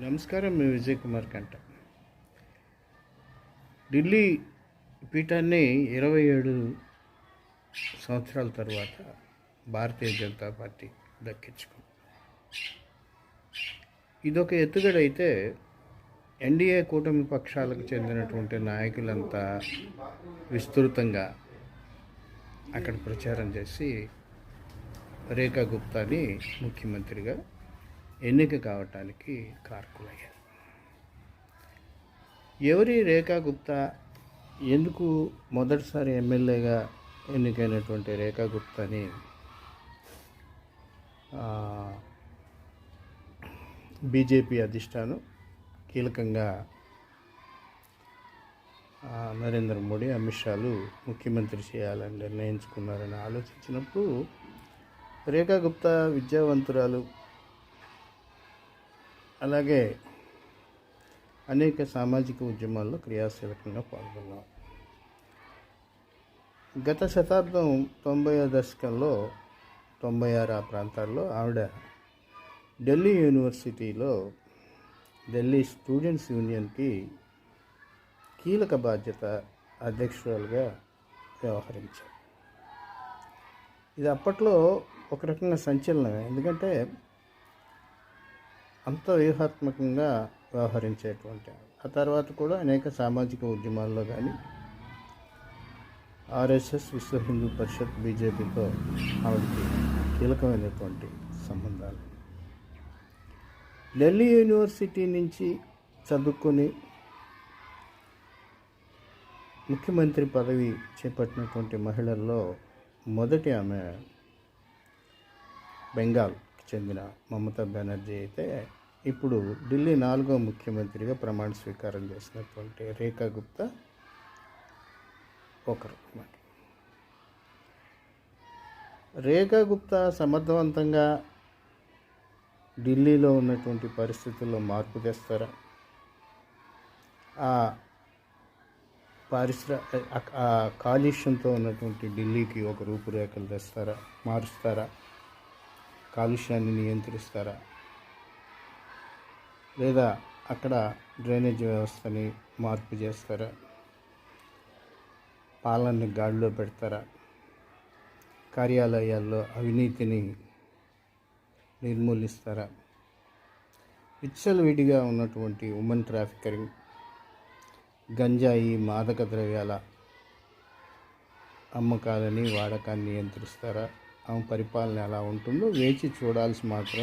నమస్కారం మీ విజయ్ కుమార్ కంట. ఢిల్లీ పీఠాన్ని ఇరవై ఏడు సంవత్సరాల తర్వాత భారతీయ జనతా పార్టీ దక్కించుకుంది. ఇదొక ఎత్తుగడైతే అయితే ఎన్డీఏ కూటమి పక్షాలకు చెందినటువంటి నాయకులంతా విస్తృతంగా అక్కడ ప్రచారం చేసి రేఖా గుప్తాని ముఖ్యమంత్రిగా ఎన్నిక కావటానికి కారకులయ్యారు. ఎవరి రేఖా గుప్తా ఎందుకు మొదటిసారి ఎమ్మెల్యేగా ఎన్నికైనటువంటి రేఖా గుప్తాని బీజేపీ అధిష్టానం కీలకంగా నరేంద్ర మోడీ అమిత్ షాలు ముఖ్యమంత్రి చేయాలని నిర్ణయించుకున్నారని ఆలోచించినప్పుడు రేఖా గుప్తా విద్యావంతురాలు అలాగే అనేక సామాజిక ఉద్యమాల్లో క్రియాశీలకంగా పాల్గొన్నారు గత శతాబ్దం తొంభై దశకంలో తొంభై ఆరు ఆ ప్రాంతాల్లో ఆవిడ ఢిల్లీ యూనివర్సిటీలో ఢిల్లీ స్టూడెంట్స్ యూనియన్కి కీలక బాధ్యత అధ్యక్షురాలుగా వ్యవహరించారు. ఇది అప్పట్లో ఒక రకంగా సంచలనమే. ఎందుకంటే అంత వ్యూహాత్మకంగా వ్యవహరించేటువంటి ఆ తర్వాత కూడా అనేక సామాజిక ఉద్యమాల్లో కానీ ఆర్ఎస్ఎస్ విశ్వ హిందూ పరిషత్ బీజేపీతో ఆవిడకి కీలకమైనటువంటి సంబంధాలు. ఢిల్లీ యూనివర్సిటీ నుంచి చదువుకొని ముఖ్యమంత్రి పదవి చేపట్టినటువంటి మహిళల్లో మొదటి ఆమె బెంగాల్. చెందిన మమతా బెనర్జీ అయితే ఇప్పుడు ఢిల్లీ నాలుగో ముఖ్యమంత్రిగా ప్రమాణ స్వీకారం చేసినటువంటి రేఖా గుప్తా ఒకరు రేఖా గుప్తా సమర్థవంతంగా ఢిల్లీలో ఉన్నటువంటి పరిస్థితుల్లో మార్పు తెస్తారా? ఆ పారిశ్ర ఆ కాలుష్యంతో ఉన్నటువంటి ఢిల్లీకి ఒక రూపురేఖలు తెస్తారా? మారుస్తారా? కాలుష్యాన్ని నియంత్రిస్తారా? లేదా అక్కడ డ్రైనేజ్ వ్యవస్థని మార్పు చేస్తారా? పాలనని గాడిలో పెడతారా? కార్యాలయాల్లో అవినీతిని నిర్మూలిస్తారా? విచ్చలవిడిగా ఉన్నటువంటి ఉమెన్ ట్రాఫికరింగ్ గంజాయి మాదక ద్రవ్యాల అమ్మకాలని వాడకాన్ని నియంత్రిస్తారా? ఆమె పరిపాలన ఎలా ఉంటుందో వేచి చూడాల్సి మాత్రం